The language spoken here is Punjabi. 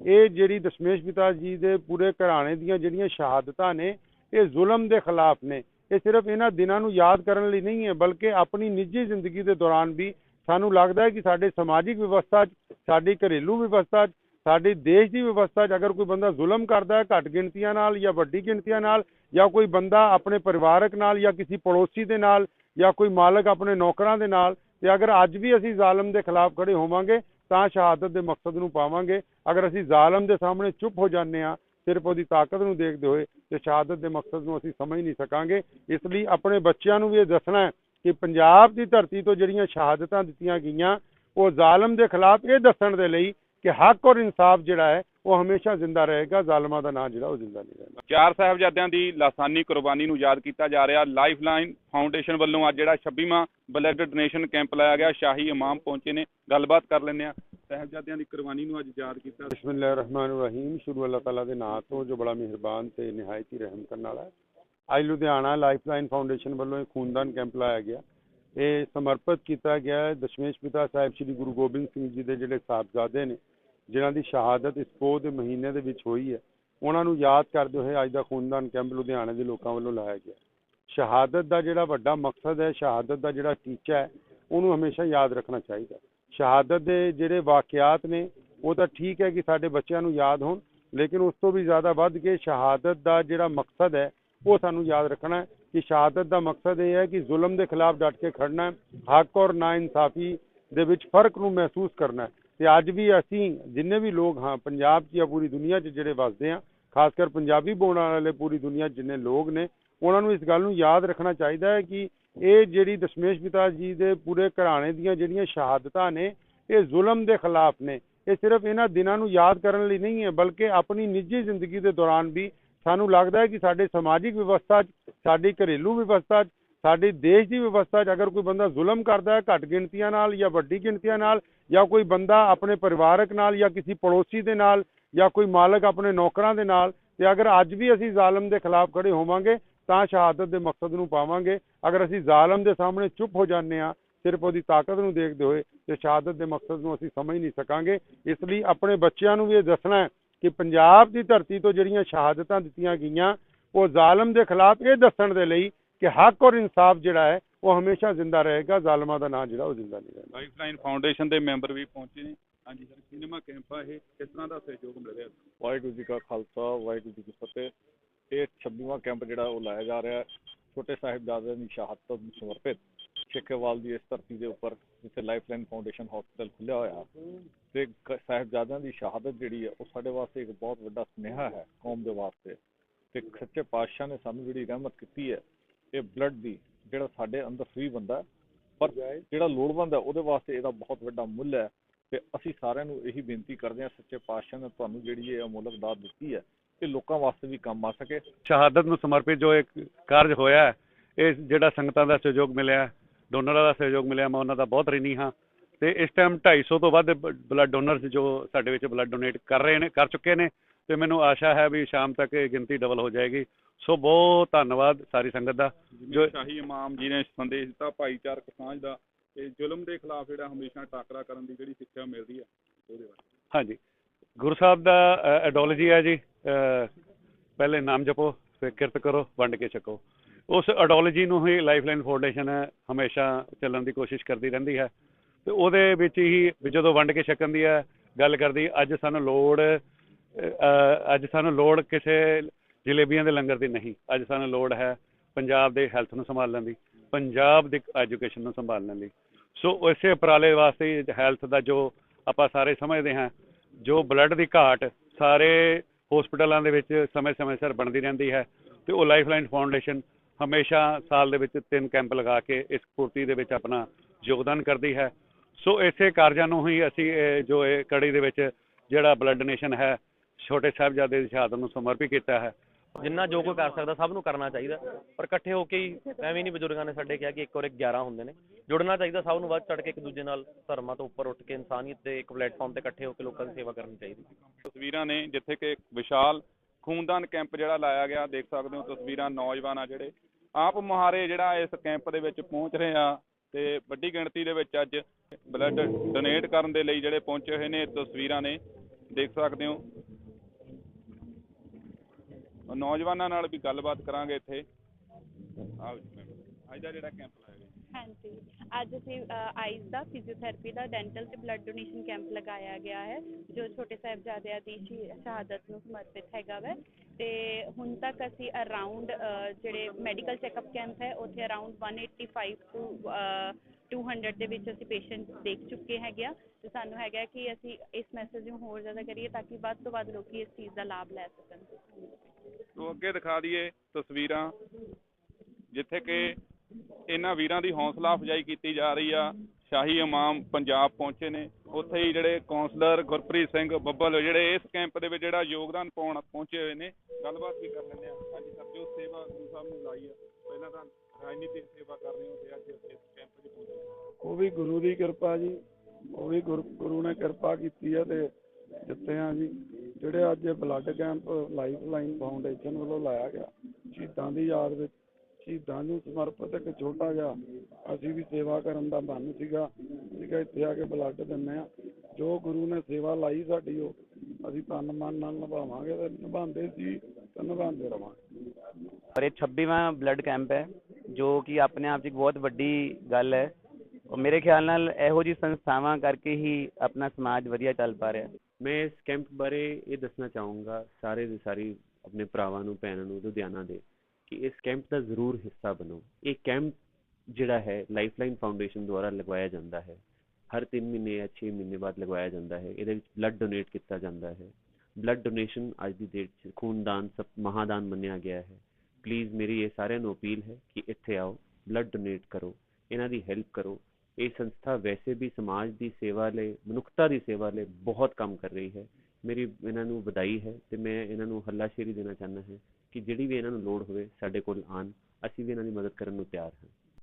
ਇਹ ਜਿਹੜੀ ਦਸ਼ਮੇਸ਼ ਪਿਤਾ ਜੀ ਦੇ ਪੂਰੇ ਘਰਾਣੇ ਦੀਆਂ ਜਿਹੜੀਆਂ ਸ਼ਹਾਦਤਾਂ ਨੇ, ਇਹ ਜ਼ੁਲਮ ਦੇ ਖਿਲਾਫ ਨੇ। ਇਹ ਸਿਰਫ ਇਹਨਾਂ ਦਿਨਾਂ ਨੂੰ ਯਾਦ ਕਰਨ ਲਈ ਨਹੀਂ ਹੈ, ਬਲਕਿ ਆਪਣੀ ਨਿੱਜੀ ਜ਼ਿੰਦਗੀ ਦੇ ਦੌਰਾਨ ਵੀ ਸਾਨੂੰ ਲੱਗਦਾ ਹੈ ਕਿ ਸਾਡੇ ਸਮਾਜਿਕ ਵਿਵਸਥਾ 'ਚ, ਸਾਡੀ ਘਰੇਲੂ ਵਿਵਸਥਾ 'ਚ, ਸਾਡੀ ਦੇਸ਼ ਦੀ ਵਿਵਸਥਾ 'ਚ ਅਗਰ ਕੋਈ ਬੰਦਾ ਜ਼ੁਲਮ ਕਰਦਾ ਹੈ ਘੱਟ ਗਿਣਤੀਆਂ ਨਾਲ ਜਾਂ ਵੱਡੀ ਗਿਣਤੀਆਂ ਨਾਲ ਜਾਂ ਕੋਈ ਬੰਦਾ ਆਪਣੇ ਪਰਿਵਾਰਕ ਨਾਲ ਜਾਂ ਕਿਸੇ ਪੜੋਸੀ ਦੇ ਨਾਲ ਜਾਂ ਕੋਈ ਮਾਲਕ ਆਪਣੇ ਨੌਕਰਾਂ ਦੇ ਨਾਲ, ਤੇ ਅਗਰ ਅੱਜ ਵੀ ਅਸੀਂ ਜ਼ਾਲਮ ਦੇ ਖਿਲਾਫ ਖੜੇ ਹੋਵਾਂਗੇ ਤਾਂ ਸ਼ਹਾਦਤ ਦੇ ਮਕਸਦ ਨੂੰ ਪਾਵਾਂਗੇ। ਅਗਰ ਅਸੀਂ ਜ਼ਾਲਮ ਦੇ ਸਾਹਮਣੇ ਚੁੱਪ ਹੋ ਜਾਂਦੇ ਹਾਂ, ਸਿਰਫ ਉਹਦੀ ਤਾਕਤ ਨੂੰ ਦੇਖਦੇ ਹੋਏ ਤੇ ਸ਼ਹਾਦਤ ਦੇ ਮਕਸਦ ਨੂੰ ਅਸੀਂ ਸਮਝ ਨਹੀਂ ਸਕਾਂਗੇ। ਇਸ ਲਈ ਆਪਣੇ ਬੱਚਿਆਂ ਨੂੰ ਵੀ ਇਹ ਦੱਸਣਾ ਹੈ ਕਿ ਪੰਜਾਬ ਦੀ ਧਰਤੀ ਤੋਂ ਜਿਹੜੀਆਂ ਸ਼ਹਾਦਤਾਂ ਦਿੱਤੀਆਂ ਗਈਆਂ, ਉਹ ਜ਼ਾਲਮ ਦੇ ਖਿਲਾਫ ਇਹ ਦੱਸਣ ਦੇ ਲਈ ਕਿ ਹੱਕ ਔਰ ਇਨਸਾਫ ਜਿਹੜਾ ਹੈ ਉਹ ਹਮੇਸ਼ਾ ਜ਼ਿੰਦਾ ਰਹੇਗਾ ਜ਼ਾਲਮਾਂ ਦਾ ਨਾਂ ਜਿਹੜਾ ਉਹ ਜ਼ਿੰਦਾ ਨਹੀਂ ਰਹਿੰਦਾ। ਚਾਰ ਸਾਹਿਬਜ਼ਾਦਿਆਂ ਦੀ ਲਾਸਾਨੀ ਕੁਰਬਾਨੀ ਨੂੰ ਯਾਦ ਕੀਤਾ ਜਾ ਰਿਹਾ। ਲਾਈਫਲਾਈਨ ਫਾਊਂਡੇਸ਼ਨ ਵੱਲੋਂ ਅੱਜ ਜਿਹੜਾ 26ਵਾਂ ਬਲੱਡ ਡੋਨੇਸ਼ਨ ਕੈਂਪ ਲਾਇਆ ਗਿਆ। ਸ਼ਾਹੀ ਇਮਾਮ ਪਹੁੰਚੇ ਨੇ। ਗੱਲਬਾਤ ਕਰ ਲੈਂਦੇ ਆ ਸਾਹਿਬਜ਼ਾਦਿਆਂ ਦੀ ਕੁਰਬਾਨੀ ਨੂੰ ਅੱਜ ਯਾਦ ਕੀਤਾ। ਬਿਸਮਿਲ੍ਲਾਹਿਰ ਰਹਿਮਾਨਿਰ ਰਹੀਮ ਸ਼ੁਰੂ ਅੱਲਾਹ ਤਾਲਾ ਦੇ ਨਾਮ ਤੋਂ ਜੋ ਬੜਾ ਮਿਹਰਬਾਨ ਤੇ ਨਿਹਾਇਤ ਹੀ ਰਹਿਮ ਕਰਨ ਵਾਲਾ ਹੈ। ਅੱਜ ਲੁਧਿਆਣਾ ਲਾਈਫਲਾਈਨ ਫਾਊਂਡੇਸ਼ਨ ਵੱਲੋਂ ਇੱਕ ਖੂਨਦਾਨ ਕੈਂਪ ਲਾਇਆ ਗਿਆ। ਇਹ ਸਮਰਪਿਤ ਕੀਤਾ ਗਿਆ ਦਸ਼ਮੇਸ਼ ਪਿਤਾ ਸਾਹਿਬ ਸ੍ਰੀ ਗੁਰੂ ਗੋਬਿੰਦ ਸਿੰਘ ਜੀ ਦੇ ਜਿਹੜੇ ਸਾਹਿਬਜ਼ਾਦੇ ਨੇ ਜਿਨ੍ਹਾਂ ਦੀ ਸ਼ਹਾਦਤ ਇਸ ਪੋਹ ਦੇ ਮਹੀਨੇ ਦੇ ਵਿੱਚ ਹੋਈ ਹੈ, ਉਹਨਾਂ ਨੂੰ ਯਾਦ ਕਰਦੇ ਹੋਏ ਅੱਜ ਦਾ ਖੂਨਦਾਨ ਕੈਂਪ ਲੁਧਿਆਣੇ ਦੇ ਲੋਕਾਂ ਵੱਲੋਂ ਲਾਇਆ ਗਿਆ। ਸ਼ਹਾਦਤ ਦਾ ਜਿਹੜਾ ਵੱਡਾ ਮਕਸਦ ਹੈ, ਸ਼ਹਾਦਤ ਦਾ ਜਿਹੜਾ ਟੀਚਾ ਹੈ, ਉਹਨੂੰ ਹਮੇਸ਼ਾ ਯਾਦ ਰੱਖਣਾ ਚਾਹੀਦਾ। ਸ਼ਹਾਦਤ ਦੇ ਜਿਹੜੇ ਵਾਕਿਆਤ ਨੇ, ਉਹ ਤਾਂ ਠੀਕ ਹੈ ਕਿ ਸਾਡੇ ਬੱਚਿਆਂ ਨੂੰ ਯਾਦ ਹੋਣ, ਲੇਕਿਨ ਉਸ ਤੋਂ ਵੀ ਜ਼ਿਆਦਾ ਵੱਧ ਕੇ ਸ਼ਹਾਦਤ ਦਾ ਜਿਹੜਾ ਮਕਸਦ ਹੈ, ਉਹ ਸਾਨੂੰ ਯਾਦ ਰੱਖਣਾ ਹੈ ਕਿ ਸ਼ਹਾਦਤ ਦਾ ਮਕਸਦ ਇਹ ਹੈ ਕਿ ਜ਼ੁਲਮ ਦੇ ਖਿਲਾਫ ਡਟ ਕੇ ਖੜਨਾ ਹੈ, ਹੱਕ ਔਰ ਨਾਇਨਸਾਫੀ ਦੇ ਵਿੱਚ ਫ਼ਰਕ ਨੂੰ ਮਹਿਸੂਸ ਕਰਨਾ ਹੈ। ਤੇ ਅੱਜ ਵੀ ਅਸੀਂ ਜਿੰਨੇ ਵੀ ਲੋਕ, ਹਾਂ, ਪੰਜਾਬ 'ਚ ਜਾਂ ਪੂਰੀ ਦੁਨੀਆ 'ਚ ਜਿਹੜੇ ਵੱਸਦੇ ਆ ਖਾਸ ਕਰ ਪੰਜਾਬੀ ਬੋਲਣ ਵਾਲੇ ਪੂਰੀ ਦੁਨੀਆ 'ਚ ਜਿੰਨੇ ਲੋਕ ਨੇ, ਉਹਨਾਂ ਨੂੰ ਇਸ ਗੱਲ ਨੂੰ ਯਾਦ ਰੱਖਣਾ ਚਾਹੀਦਾ ਹੈ ਕਿ ਇਹ ਜਿਹੜੀ ਦਸ਼ਮੇਸ਼ ਪਿਤਾ ਜੀ ਦੇ ਪੂਰੇ ਘਰਾਣੇ ਦੀਆਂ ਜਿਹੜੀਆਂ ਸ਼ਹਾਦਤਾਂ ਨੇ, ਇਹ ਜ਼ੁਲਮ ਦੇ ਖਿਲਾਫ ਨੇ। ਇਹ ਸਿਰਫ ਇਹਨਾਂ ਦਿਨਾਂ ਨੂੰ ਯਾਦ ਕਰਨ ਲਈ ਨਹੀਂ ਹੈ, ਬਲਕਿ ਆਪਣੀ ਨਿੱਜੀ ਜ਼ਿੰਦਗੀ ਦੇ ਦੌਰਾਨ ਵੀ ਸਾਨੂੰ ਲੱਗਦਾ ਹੈ ਕਿ ਸਾਡੇ ਸਮਾਜਿਕ ਵਿਵਸਥਾ 'ਚ, ਸਾਡੀ ਘਰੇਲੂ ਵਿਵਸਥਾ 'ਚ ਸਾਡੀ ਦੇਸ਼ ਦੀ ਵਿਵਸਥਾ 'ਚ ਅਗਰ ਕੋਈ ਬੰਦਾ ਜ਼ੁਲਮ ਕਰਦਾ ਹੈ ਘੱਟ ਗਿਣਤੀਆਂ ਨਾਲ ਜਾਂ ਵੱਡੀ ਗਿਣਤੀਆਂ ਨਾਲ ਜਾਂ ਕੋਈ ਬੰਦਾ ਆਪਣੇ ਪਰਿਵਾਰਕ ਨਾਲ ਜਾਂ ਕਿਸੇ ਪੜੋਸੀ ਦੇ ਨਾਲ ਜਾਂ ਕੋਈ ਮਾਲਕ ਆਪਣੇ ਨੌਕਰਾਂ ਦੇ ਨਾਲ ਤੇ ਅਗਰ ਅੱਜ ਵੀ ਅਸੀਂ ਜ਼ਾਲਮ ਦੇ ਖਿਲਾਫ ਖੜੇ ਹੋਵਾਂਗੇ ਤਾਂ ਸ਼ਹਾਦਤ ਦੇ ਮਕਸਦ ਨੂੰ ਪਾਵਾਂਗੇ। ਅਗਰ ਅਸੀਂ ਜ਼ਾਲਮ ਦੇ ਸਾਹਮਣੇ ਚੁੱਪ ਹੋ ਜਾਂਦੇ ਹਾਂ, ਸਿਰਫ ਉਹਦੀ ਤਾਕਤ ਨੂੰ ਦੇਖਦੇ ਹੋਏ ਤੇ ਸ਼ਹਾਦਤ ਦੇ ਮਕਸਦ ਨੂੰ ਅਸੀਂ ਸਮਝ ਨਹੀਂ ਸਕਾਂਗੇ। ਇਸ ਲਈ ਆਪਣੇ ਬੱਚਿਆਂ ਨੂੰ ਵੀ ਇਹ ਦੱਸਣਾ ਹੈ ਕਿ ਪੰਜਾਬ ਦੀ ਧਰਤੀ ਤੋਂ ਜਿਹੜੀਆਂ ਸ਼ਹਾਦਤਾਂ ਦਿੱਤੀਆਂ ਗਈਆਂ, ਉਹ ਜ਼ਾਲਮ ਦੇ ਖਿਲਾਫ ਇਹ ਦੱਸਣ ਦੇ ਲਈ ਕਿ ਹੱਕ ਔਰ ਇਨਸਾਫ ਜਿਹੜਾ ਹੈ ਉਹ ਹਮੇਸ਼ਾ ਜ਼ਿੰਦਾ ਰਹੇਗਾ ਜ਼ਾਲਮਾਂ ਦਾ ਨਾਂ ਜਿਹੜਾ ਉਹ ਜ਼ਿੰਦਾ ਨਹੀਂ ਰਹਿੰਦਾ ਲਾਈਫਲਾਈਨ ਫਾਊਂਡੇਸ਼ਨ ਦੇ ਮੈਂਬਰ ਵੀ ਪਹੁੰਚੇ ਨੇ। ਹਾਂਜੀ ਸਰ ਸਿਨੇਮਾ ਕੈਂਪ ਆ ਇਹ ਕਿਸ ਤਰ੍ਹਾਂ ਦਾ ਸਹਿਯੋਗ ਮਿਲ ਰਿਹਾ? ਵਾਹਿਗੁਰੂ ਜੀ ਕਾ ਖਾਲਸਾ ਵਾਹਿਗੁਰੂ ਜੀ ਕੀ ਫਤਿਹ। ਇਹ 26ਵਾਂ ਕੈਂਪ ਜਿਹੜਾ ਉਹ ਲਾਇਆ ਜਾ ਰਿਹਾ ਛੋਟੇ ਸਾਹਿਬਜ਼ਾਦਿਆਂ ਦੀ ਸ਼ਹਾਦਤ ਨੂੰ ਸਮਰਪਿਤ ਸ਼ੇਖੇਵਾਲ ਦੀ ਇਸ ਧਰਤੀ ਦੇ ਉੱਪਰ ਜਿੱਥੇ ਲਾਈਫਲਾਈਨ ਫਾਊਂਡੇਸ਼ਨ ਹਸਪੀਟਲ ਖੁੱਲਿਆ ਹੋਇਆ ਤੇ ਸਾਹਿਬਜ਼ਾਦਿਆਂ ਦੀ ਸ਼ਹਾਦਤ ਜਿਹੜੀ ਹੈ ਉਹ ਸਾਡੇ ਵਾਸਤੇ ਇੱਕ ਬਹੁਤ ਵੱਡਾ ਸੁਨੇਹਾ ਹੈ ਕੌਮ ਦੇ ਵਾਸਤੇ। ਤੇ ਸੱਚੇ ਪਾਤਸ਼ਾਹ ਨੇ ਸਾਨੂੰ ਜਿਹੜੀ ਰਹਿਮਤ ਕੀਤੀ ਹੈ ਇਹ ਬਲੱਡ ਦੀ ਜਿਹੜਾ ਸਾਡੇ ਅੰਦਰ ਫ੍ਰੀ ਬੰਦਾ ਪਰ ਜਿਹੜਾ ਲੋੜਵੰਦ ਹੈ ਉਹਦੇ ਵਾਸਤੇ ਇਹਦਾ ਬਹੁਤ ਵੱਡਾ ਮੁੱਲ ਹੈ ਤੇ ਅਸੀਂ ਸਾਰਿਆਂ ਨੂੰ ਇਹੀ ਬੇਨਤੀ ਕਰਦੇ ਹਾਂ ਸੱਚੇ ਪਾਤਸ਼ਾਹ ਨੇ ਤੁਹਾਨੂੰ ਜਿਹੜੀ ਇਹ ਅਮੋਲਕ ਦਾਤ ਦਿੱਤੀ ਹੈ ਇਹ ਲੋਕਾਂ ਵਾਸਤੇ ਵੀ ਕੰਮ ਆ ਸਕੇ। ਸ਼ਹਾਦਤ ਨੂੰ ਸਮਰਪਿਤ ਜੋ ਇੱਕ ਕਾਰਜ ਹੋਇਆ ਹੈ, ਇਹ ਜਿਹੜਾ ਸੰਗਤਾਂ ਦਾ ਸਹਿਯੋਗ ਮਿਲਿਆ ਡੋਨਰਾਂ ਦਾ ਸਹਿਯੋਗ ਮਿਲਿਆ ਮੈਂ ਉਹਨਾਂ ਦਾ ਬਹੁਤ ਰਿਣੀ ਹਾਂ। ਤੇ ਇਸ ਟਾਈਮ 250 ਤੋਂ ਵੱਧ ਬਲੱਡ ਡੋਨਰਸ ਜੋ ਸਾਡੇ ਵਿੱਚ ਬਲੱਡ ਡੋਨੇਟ ਕਰ ਰਹੇ ਨੇ ਕਰ ਚੁੱਕੇ ਨੇ ਤੇ ਮੈਨੂੰ ਆਸ਼ਾ ਹੈ ਵੀ ਸ਼ਾਮ ਤੱਕ ਇਹ ਗਿਣਤੀ ਡਬਲ ਹੋ ਜਾਏਗੀ। ਸੋ ਬਹੁਤ ਧੰਨਵਾਦ ਸਾਰੀ ਸੰਗਤ ਦਾ। ਜੋ ਸ਼ਾਹੀ ਇਮਾਮ ਜੀ ਨੇ ਸੰਦੇਸ਼ ਦਿੱਤਾ ਭਾਈਚਾਰਕ ਸਾਂਝ ਦਾ ਤੇ ਜ਼ੁਲਮ ਦੇ ਖਿਲਾਫ ਜਿਹੜਾ ਹਮੇਸ਼ਾ ਟਾਕਰਾ ਕਰਨ ਦੀ ਜਿਹੜੀ ਸਿੱਖਿਆ ਮਿਲਦੀ ਹੈ ਉਹਦੇ ਬਾਰੇ। ਹਾਂਜੀ। ਗੁਰੂ ਸਾਹਿਬ ਦਾ ਆਈਡੀਓਲੋਜੀ ਹੈ ਜੀ। ਪਹਿਲੇ ਨਾਮ ਜਪੋ ਫਿਰ ਕਿਰਤ ਕਰੋ ਵੰਡ ਕੇ ਛਕੋ। ਉਸ ਆਈਡੀਓਲੋਜੀ ਨੂੰ ਹੀ ਲਾਈਫਲਾਈਨ ਫਾਊਂਡੇਸ਼ਨ ਹਮੇਸ਼ਾ ਚੱਲਣ ਦੀ ਕੋਸ਼ਿਸ਼ ਕਰਦੀ ਰਹਿੰਦੀ ਹੈ। ਤੇ ਉਹਦੇ ਵਿੱਚ ਹੀ ਜਦੋਂ ਵੰਡ ਕੇ ਛਕਣ ਦੀ ਹੈ ਗੱਲ ਕਰਦੀ ਅੱਜ ਸਾਨੂੰ ਲੋੜ ਅੱਜ ਸਾਨੂੰ ਲੋੜ ਕਿਸੇ ਜਲੇਬੀਆਂ ਦੇ ਲੰਗਰ ਦੀ ਨਹੀਂ। ਅੱਜ ਸਾਨੂੰ ਲੋੜ ਹੈ ਪੰਜਾਬ ਦੇ ਹੈਲਥ ਨੂੰ ਸੰਭਾਲਣ ਦੀ, ਪੰਜਾਬ ਦੀ ਐਜੂਕੇਸ਼ਨ ਨੂੰ ਸੰਭਾਲਣ ਲਈ ਸੋ ਇਸੇ ਉਪਰਾਲੇ ਵਾਸਤੇ ਹੈਲਥ ਦਾ ਜੋ ਆਪਾਂ ਸਾਰੇ ਸਮਝਦੇ ਹਾਂ, ਜੋ ਬਲੱਡ ਦੀ ਘਾਟ ਸਾਰੇ ਹਸਪੀਟਲਾਂ ਦੇ ਵਿੱਚ ਸਮੇਂ-ਸਮੇਂ ਸਿਰ ਬਣਦੀ ਰਹਿੰਦੀ ਹੈ, ਤੇ ਉਹ ਲਾਈਫਲਾਈਨ ਫਾਊਂਡੇਸ਼ਨ ਹਮੇਸ਼ਾ ਸਾਲ ਦੇ ਵਿੱਚ ਤਿੰਨ ਕੈਂਪ ਲਗਾ ਕੇ ਇਸ ਪੂਰਤੀ ਦੇ ਵਿੱਚ ਆਪਣਾ ਯੋਗਦਾਨ ਕਰਦੀ ਹੈ। ਸੋ ਇਸੇ ਕਾਰਜਾਂ ਨੂੰ ਹੀ ਅਸੀਂ ਜੋ ਇਹ ਕੜੀ ਦੇ ਵਿੱਚ ਜਿਹੜਾ ਬਲੱਡ ਡੋਨੇਸ਼ਨ ਹੈ ਛੋਟੇ ਸਾਹਿਬਜ਼ਾਦੇ ਦੀ ਸ਼ਹਾਦਤ ਨੂੰ ਸਮਰਪਿਤ ਕੀਤਾ ਹੈ। ਜਿੰਨਾ ਜੋ ਕੋਈ ਕਰ ਸਕਦਾ ਸਭ ਨੂੰ ਕਰਨਾ ਚਾਹੀਦਾ। ਪਰ ਇਕੱਠੇ ਹੋ ਕੇ ਹੀ ਐਵੇਂ ਨਹੀਂ ਬਜ਼ੁਰਗਾਂ ਨੇ ਸਾਡੇ ਕਿਹਾ ਕਿ ਇੱਕ ਔਰ ਇੱਕ 11 ਹੁੰਦੇ ਨੇ। ਜੁੜਨਾ ਚਾਹੀਦਾ ਸਭ ਨੂੰ ਵੱਧ ਚੜ ਕੇ ਇੱਕ ਦੂਜੇ ਨਾਲ ਧਰਮਾਂ ਤੋਂ ਉੱਪਰ ਉੱਠ ਕੇ ਇਨਸਾਨੀਅਤ ਦੇ ਇੱਕ ਪਲੇਟਫਾਰਮ ਤੇ ਇਕੱਠੇ ਹੋ ਕੇ ਲੋਕਾਂ ਦੀ ਸੇਵਾ ਕਰਨੀ ਚਾਹੀਦੀ। ਤਸਵੀਰਾਂ ਨੇ ਜਿੱਥੇ ਕਿ ਇੱਕ ਵਿਸ਼ਾਲ ਖੂਨਦਾਨ ਕੈਂਪ ਜਿਹੜਾ ਲਾਇਆ ਗਿਆ ਦੇਖ ਸਕਦੇ ਹੋ ਤਸਵੀਰਾਂ ਨੌਜਵਾਨ ਆ ਜਿਹੜੇ। ਆਪ ਮੁਹਾਰੇ ਜਿਹੜਾ ਇਸ ਕੈਂਪ ਦੇ ਵਿੱਚ ਪਹੁੰਚ ਰਹੇ ਆ ਤੇ ਵੱਡੀ ਗਿਣਤੀ ਦੇ ਵਿੱਚ ਅੱਜ ਬਲੱਡ ਡੋਨੇਟ ਕਰਨ ਦੇ ਲਈ ਜਿਹੜੇ ਪਹੁੰਚੇ ਹੋਏ ਨੇ ਤਸਵੀਰਾਂ ਨੇ। ਦੇਖ ਸਕਦੇ ਹੋ ਨੌਜਵਾਨਾਂ ਨਾਲ ਵੀ ਗੱਲਬਾਤ ਕਰਾਂਗੇ ਇੱਥੇ। ਆਓ ਜੀ ਮੈਮ ਅੱਜ ਦਾ ਜਿਹੜਾ ਕੈਂਪ ਲਾਇਆ ਗਿਆ। ਹਾਂਜੀ। ਅੱਜ ਅਸੀਂ ਆਈਜ਼ ਦਾ ਫਿਜ਼ੀਓਥੈਰੇਪੀ ਦਾ, ਡੈਂਟਲ ਤੇ ਬਲੱਡ ਡੋਨੇਸ਼ਨ ਕੈਂਪ ਲਗਾਇਆ ਗਿਆ ਹੈ, ਜੋ ਛੋਟੇ ਸਾਹਿਬਜ਼ਾਦਿਆਂ ਦੀ ਸ਼ਹੀ- ਸ਼ਹਾਦਤ ਨੂੰ ਸਮਰਪਿਤ ਹੈਗਾ ਵੈ। ਤੇ ਹੁਣ ਤੱਕ ਅਸੀਂ ਅਰਾਊਂਡ ਜਿਹੜੇ ਮੈਡੀਕਲ ਚੈੱਕਅਪ ਕੈਂਪ ਹੈ, ਉੱਥੇ ਅਰਾਊਂਡ 185 ਟੂ 200 ਦੇ ਵਿੱਚ ਅਸੀਂ ਪੇਸ਼ੈਂਟ ਦੇਖ ਚੁੱਕੇ ਹੈਗੇ ਆ। ਤੇ ਸਾਨੂੰ ਹੈਗਾ ਕਿ ਅਸੀਂ ਇਸ ਮੈਸੇਜ ਨੂੰ ਹੋਰ ਜ਼ਿਆਦਾ ਕਰੀਏ, ਤਾਂ ਕਿ ਵੱਧ ਤੋਂ ਵੱਧ ਲੋਕੀ ਇਸ ਚੀਜ਼ ਦਾ ਲਾਭ ਲੈ ਸਕਣ। ਤੋ ਅੱਗੇ ਦਿਖਾ ਦਈਏ ਤਸਵੀਰਾਂ, ਜਿੱਥੇ ਕਿ ਇਹਨਾਂ ਵੀਰਾਂ ਦੀ ਹੌਸਲਾ ਅਫਜ਼ਾਈ ਕੀਤੀ ਜਾ ਰਹੀ ਆ। ਸ਼ਾਹੀ ਇਮਾਮ ਪੰਜਾਬ ਪਹੁੰਚੇ ਨੇ। ਉੱਥੇ ਹੀ ਜਿਹੜੇ ਕਾਉਂਸਲਰ ਗੁਰਪ੍ਰੀਤ ਸਿੰਘ ਬੱਬਲ ਜਿਹੜੇ ਇਸ ਕੈਂਪ ਦੇ ਵਿੱਚ ਜਿਹੜਾ ਯੋਗਦਾਨ ਪਾਉਣ ਪਹੁੰਚੇ ਹੋਏ ਨੇ, ਗੱਲਬਾਤ ਵੀ ਕਰ ਲੈਂਦੇ ਆ। ਹਾਂਜੀ ਸਰ ਸੇਵਾ ਗੁਰੂ ਸਾਹਿਬ ਨੂੰ ਲਾਈ ਆ, ਪਹਿਲਾਂ ਤਾਂ ਰਾਜਨੀਤਿਕ ਸੇਵਾ ਕਰ ਰਹੇ ਹੋ ਤੇ ਅੱਜ ਇਸ ਕੈਂਪ 'ਚ ਪਹੁੰਚੇ ਉਹ ਵੀ ਗੁਰੂ ਦੀ ਕਿਰਪਾ ਜੀ। ਉਹ ਵੀ ਗੁਰ- ਗੁਰੂ ਨੇ ਕਿਰਪਾ ਕੀਤੀ ਆ ਤੇ ਜਿੱਤੇ ਆ ਜੀ। ਜਿਹੜੇ ਅੱਜ blood camp life line foundation ਵੱਲੋਂ ਲਾਇਆ ਗਿਆ, ਸ਼ਹੀਦਾਂ ਦੀ ਯਾਦ ਵਿੱਚ, ਸ਼ਹੀਦਾਂ ਨੂੰ ਸਮਰਪਿਤ ਇੱਕ ਛੋਟਾ ਜਿਹਾ ਅਸੀਂ ਵੀ ਸੇਵਾ ਕਰਨ ਦਾ ਮਨ ਸੀਗਾ ਸੀਗਾ ਇੱਥੇ ਆ ਕੇ ਬਲੱਡ ਦਿੰਨੇ ਆ ਜੋ ਗੁਰੂ ਨੇ ਸੇਵਾ ਲਾਈ ਸਾਡੀ, ਉਹ ਅਸੀਂ ਤਨ ਮਨ ਨਾਲ ਨਿਭਾਵਾਂਗੇ ਤੇ ਨਿਭਾਉਂਦੇ ਸੀ ਤੇ ਨਿਭਾਉਂਦੇ ਰਵਾਂਗੇ। ਪਰ ਇਹ 26ਵਾਂ ਬਲੱਡ ਕੈਂਪ ਹੈ, ਜੋ ਕਿ ਆਪਣੇ ਆਪ 'ਚ ਇੱਕ ਬਹੁਤ ਵੱਡੀ ਗੱਲ ਹੈ। ਔਰ ਮੇਰੇ ਖਿਆਲ ਨਾਲ ਇਹੋ ਜਿਹੀ ਸੰਸਥਾਵਾਂ ਕਰਕੇ ਹੀ ਆਪਣਾ ਸਮਾਜ ਵਧੀਆ ਚੱਲ ਪਾ ਰਿਹਾ। ਮੈਂ ਇਸ ਕੈਂਪ ਬਾਰੇ ਇਹ ਦੱਸਣਾ ਚਾਹੂੰਗਾ ਸਾਰੇ ਦੇ ਸਾਰੇ ਆਪਣੇ ਭਰਾਵਾਂ ਨੂੰ, ਭੈਣਾਂ ਨੂੰ, ਲੁਧਿਆਣਾ ਦੇ, ਕਿ ਇਸ ਕੈਂਪ ਦਾ ਜ਼ਰੂਰ ਹਿੱਸਾ ਬਣੋ। ਇਹ ਕੈਂਪ ਜਿਹੜਾ ਹੈ, ਲਾਈਫਲਾਈਨ ਫਾਊਂਡੇਸ਼ਨ ਦੁਆਰਾ ਲਗਵਾਇਆ ਜਾਂਦਾ ਹੈ। ਹਰ 3 ਮਹੀਨੇ ਜਾਂ 6 ਮਹੀਨੇ ਬਾਅਦ ਲਗਵਾਇਆ ਜਾਂਦਾ ਹੈ। ਇਹਦੇ ਵਿੱਚ ਬਲੱਡ ਡੋਨੇਟ ਕੀਤਾ ਜਾਂਦਾ ਹੈ। ਬਲੱਡ ਡੋਨੇਸ਼ਨ ਅੱਜ ਦੀ ਡੇਟ 'ਚ ਖੂਨਦਾਨ ਸਭ, ਮਹਾਦਾਨ ਮੰਨਿਆ ਗਿਆ ਹੈ। ਪਲੀਜ਼ ਮੇਰੀ ਇਹ ਸਾਰਿਆਂ ਨੂੰ ਅਪੀਲ ਹੈ ਕਿ ਇੱਥੇ ਆਓ, ਬਲੱਡ ਡੋਨੇਟ ਕਰੋ। ਇਹਨਾਂ ਦੀ ਹੈਲਪ ਕਰੋ। ਇਹ ਸੰਸਥਾ ਵੈਸੇ ਵੀ ਸਮਾਜ ਦੀ ਸੇਵਾ ਲਈ, ਮਨੁੱਖਤਾ ਦੀ ਸੇਵਾ ਲਈ ਬਹੁਤ ਕੰਮ ਕਰ ਰਹੀ ਹੈ। ਮੇਰੀ ਇਹਨਾਂ ਨੂੰ ਵਧਾਈ ਹੈ ਤੇ ਮੈਂ ਇਹਨਾਂ ਨੂੰ ਹੱਲਾਸ਼ੇਰੀ ਦੇਣਾ ਚਾਹੁੰਦਾ ਹਾਂ ਕਿ ਜਿਹੜੀ ਵੀ ਇਹਨਾਂ ਨੂੰ ਲੋੜ ਹੋਵੇ ਸਾਡੇ ਕੋਲ ਆਣ ਅਸੀਂ ਵੀ ਇਹਨਾਂ ਦੀ ਮਦਦ ਕਰਨ ਨੂੰ ਤਿਆਰ ਹਾਂ।